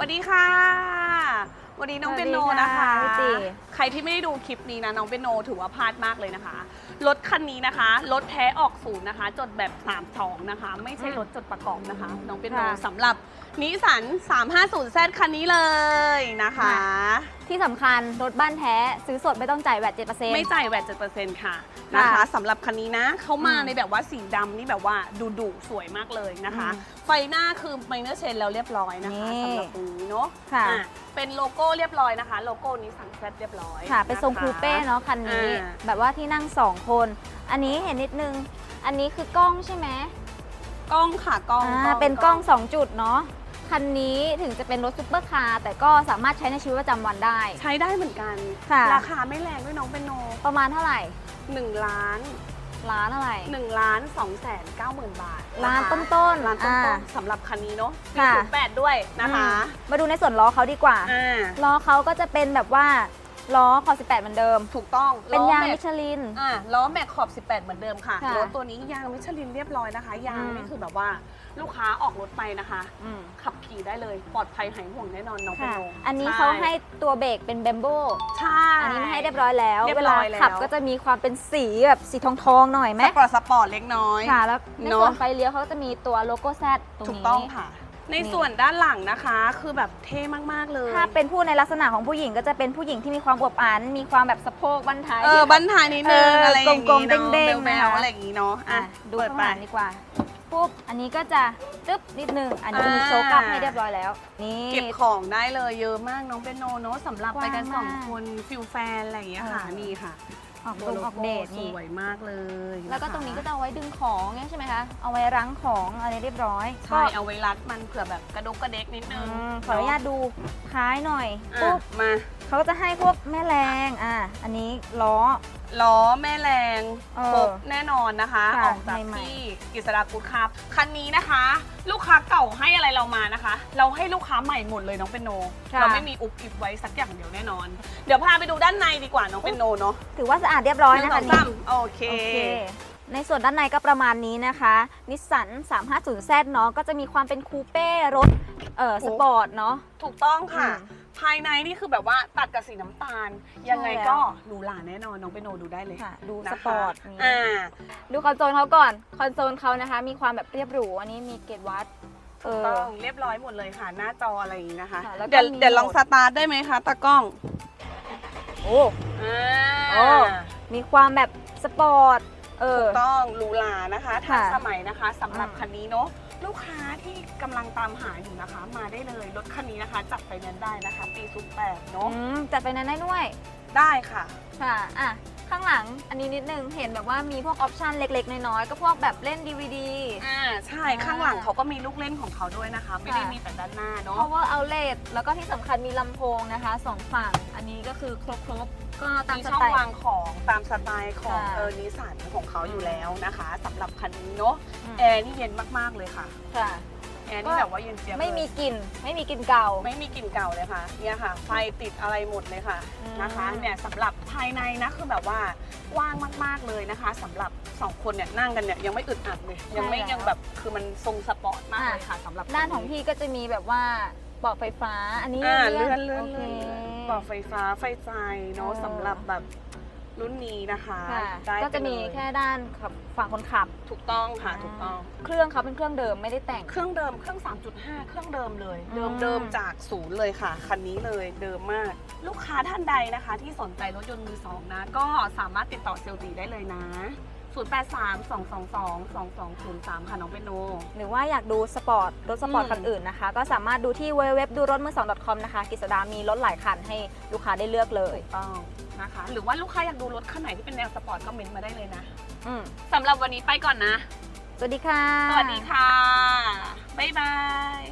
สวัสดีค่ะ วันนี้น้องเปียโนนะคะ พี่ตี ใครที่ไม่ได้ดูคลิปนี้นะน้องเปียโนถือว่าพลาดมากเลยนะคะ รถคันนี้นะคะ รถแท้ออกศูนย์นะคะ จดแบบ3สองนะคะ ไม่ใช่รถจดประกอบนะคะ น้องเปียโนสำหรับนิสสัน 350Z คันนี้เลยนะคะ ที่สำคัญรถบ้านแท้ซื้อสดไม่ต้องจ่ายแวดเจ็ดเปอร์เซ็นต์ ไม่จ่ายแวด7%ค่ะนะคะสำหรับคันนี้นะเขามาอืมในแบบว่าสีดำนี่แบบว่าดูดุสวยมากเลยนะคะ อืมไฟหน้าคือไมเนอร์เชนแล้วเรียบร้อยนะคะนี่สำหรับตรงนี้เนาะค่ะ อะเป็นโลโก้เรียบร้อยนะคะ โลโก้นี้สั่งเซตเรียบร้อยค่ะเป็นทรงะะคูเป้เนาะคันนี้อ่าแบบว่าที่นั่งสองคน อันนี้เห็นนิดนึง อันนี้คือกล้องใช่ไหมกล้องค่ะกล้องอ่าเป็นกล้อง2จุดเนาะคันนี้ถึงจะเป็นรถซุปเปอร์คาร์แต่ก็สามารถใช้ในชีวิตประจำวันได้ ใช้ได้เหมือนกันค่ะราคาไม่แรงด้วยน้องเป็นโน ประมาณเท่าไหร่ 1 ล้านล้านเท่าไหร่1ล้าน2แสน9หมื่นบาทล้านะคะต้นๆล้านต้นอ่าๆสำหรับคันนี้เนาะปีค่ะศูนย์แปดด้วยนะคะอืมมาดูในส่วนล้อเขาดีกว่าอ่าล้อเขาก็จะเป็นแบบว่า ล้อคอ18 เหมือนเดิม ถูกต้องเป็นยางล้อมิแม็กชลิน อ่าล้อแม็กขอบ 18 เหมือนเดิมค่ะค่ะรถตัวนี้ยางมิชลินเรียบร้อยนะคะ ยางอืม นี่คือแบบว่าลูกค้าออกรถไปนะคะ อืมขับขี่ได้เลยปลอดภัยหายห่วงแน่นอนน้องเป็นค่ะ โนอันนี้ช่เขาให้ตัวเบรกเป็นเบมโบใช่ อันนี้มาให้เรียบร้อยแล้วเรียบเวร้ลาอยแล้ว ขับก็จะมีความเป็นสีแบบสีทองทองๆหน่อยไหมสปอร์ตสปอร์ตเล็กน้อย ค่ะแล้วในเนอะ ส่วนไฟเลี้ยวเขาจะมีตัวโลโก้แซดตรงถูกนี้ ต้องค่ะ ในนี่ส่วนด้านหลังนะคะ คือแบบเท่มากๆเลย ถ้าเป็นผู้ในลักษณะของผู้หญิงก็จะเป็นผู้หญิงที่มีความอวบอันมีความแบบสะโพกบั้นท้ายเออบันทายนิดนึงเอออะไรอย่างกลงี้มๆเนาะเด้งๆแบนะคะวๆอะไรอย่างงี้เนาะอะอะดูเปิดข้างไปหลังดีกว่าปุ๊บอันนี้ก็จะตึ๊บนิดนึง อันนี้จะมีอ่าโชว์กลับให้เรียบร้อยแล้ว นี่เก็บของได้เลยเยอะมากน้องเป็นโนเนาะสำหรับไปกันกว้างสองมากคนฟิลแฟนอะไรอย่างเงี้ยค่ะเออนี่ค่ะ ออกตัตวรงโลออกโก้เดทสนี่ วยมากเลยแล้วก็นะคะตรงนี้ก็จะเอาไว้ดึงของเนี่ยใช่ไหมคะ เอาไว้รั้งของอะไรเรียบร้อยใช่ก็เอาไว้รัดมันเผื่อแบบกระดุกกระเด็กนิดนึอืงมขออนุญาตดูท้ายหน่อยอะปุ๊บมา เขาก็จะให้พวกแม่แรง อะ อันนี้ล้อ ล้อแม่แรงเออครบแน่นอนนะคะ ค่ะออกจากใหม่ๆ ที่กิษดากูดครับคันนี้นะคะ ลูกค้าเก่าให้อะไรเรามานะคะ เราให้ลูกค้าใหม่หมดเลยน้องเป็นโน ค่ะ เราไม่มีอุบอิบไว้สักอย่างเดียวแน่นอน เดี๋ยวพาไปดูด้านในดีกว่าน้องเป็นโนเนาะถือว่าสะอาดเรียบร้อยหนึ่นะงสคะองนี่ สามโอเค โอเค ในส่วนด้านในก็ประมาณนี้นะคะ นิสสัน 350Z เนาะ ก็จะมีความเป็นคูเป้รถ เอ่อโอ้สปอร์ตเนาะ ถูกต้องค่ะ อืม ภายในนี่คือแบบว่าตัดกับสีน้ำตาล ยังไงใช่แล้วก็หรูหราแน่นอนน้องเป็นโนดูได้เลยค่ะ ดูนะสคะปอร์ตนี่อ่า ดูคอนโซลเขาก่อน คอนโซลเขานะคะ มีความแบบเรียบหรู อันนี้มีเกจวัดเออต้องเรียบร้อยหมดเลยค่ะ หน้าจออะไรอย่างนี้นะคะ ค่ะแล้วก็เดี๋ยวมีเดี๋ยวลองโหมดสตาร์ทได้ไหมคะตากล้องโอ้ อ่าโอ้ มีความแบบสปอร์ต เออถูกต้องหรูหรานะคะทันค่ะสมัยนะคะสำหรับอืม คันนี้เนาะ ลูกค้าที่กำลังตามหาอยู่นะคะ มาได้เลยรถคันนี้นะคะ จัดไฟแนนซ์ได้นะคะ ปีซุปแปดเนาะอืมจัดไปนั้นได้ด้วยได้ค่ะ ค่ะ อะ ข้างหลังอันนี้นิดนึงเห็นแบบว่ามีพวกออปชันเล็ก ๆ น้อยๆก็พวกแบบเล่น DVD อ่าใช่อ่าข้างหลังเขาก็มีลูกเล่นของเขาด้วยนะคะ ไม่ได้ค่ะมีแต่ด้านหน้าเนาะ power outlet แล้วก็ที่สำคัญมีลำโพงนะคะสองฝั่ง อันนี้ก็คือครบๆก็ตามมีสช่องไตล์ วางของตามสไตล์ของค่ะเออนิสสันของเขาอยู่แล้วนะคะสำหรับคันนี้เนาะอืม แอร์นี่เย็นมากๆเลยค่ะ ค่ะ แอร์นี่แบบว่าเย็นเจี๊ยบไม่มีเลยกลิ่นไม่มีกลิ่นเก่า ไม่มีกลิ่นเก่าเลยค่ะเนี่ยค่ะ ไฟติดอะไรหมดเลยค่ะอืม นะคะเนี่ยสำหรับภายในนะคือแบบว่ากว้างมากๆเลยนะคะสำหรับสองคนเนี่ยนั่งกันเนี่ยยังไม่อึดอัดเลย ยังไม่ใช่แล้วยังแบบคือมันทรงสปอร์ตมากเลยค่ะสำหรับด้านของพี่ก็จะมีแบบว่าเบาะไฟฟ้าอันนี้อ่าเลื่อนเลื่อนโค เลื่อนบอกไฟฟ้าไฟใจเนาะเออ สำหรับแบบ รุ่นนี้นะคะค่ะได้ก็จะมีไปเลยแค่ด้านขับฝั่งคนขับ ถูกต้องค่ะถูกต้อง เครื่องเขาเป็นเครื่องเดิมไม่ได้แต่ง เครื่องเดิมเครื่อง 3.5 เครื่องเดิมเลย อืม เดิมเดิมจากศูนย์เลยค่ะ คันนี้เลยเดิมมาก ลูกค้าท่านใดนะคะ ที่สนใจรถยนต์มือสองนะ ก็สามารถติดต่อเซลล์ตีได้เลยนะ 0832222203 ค่ะน้องเปนโน หรือว่าอยากดูสปอร์ตรถสปอร์ตอืม คันอื่นนะคะ ก็สามารถดูที่เว็บดูรถมือสอง .com นะคะกิษดามีรถหลายคันให้ลูกค้าได้เลือกเลยต้องนะคะ หรือว่าลูกค้าอยากดูรถคันไหนที่เป็นแนวสปอร์ตก็เมนต์มาได้เลยนะอืมสำหรับวันนี้ไปก่อนนะ สวัสดีค่ะ สวัสดีค่ะ บ๊ายบาย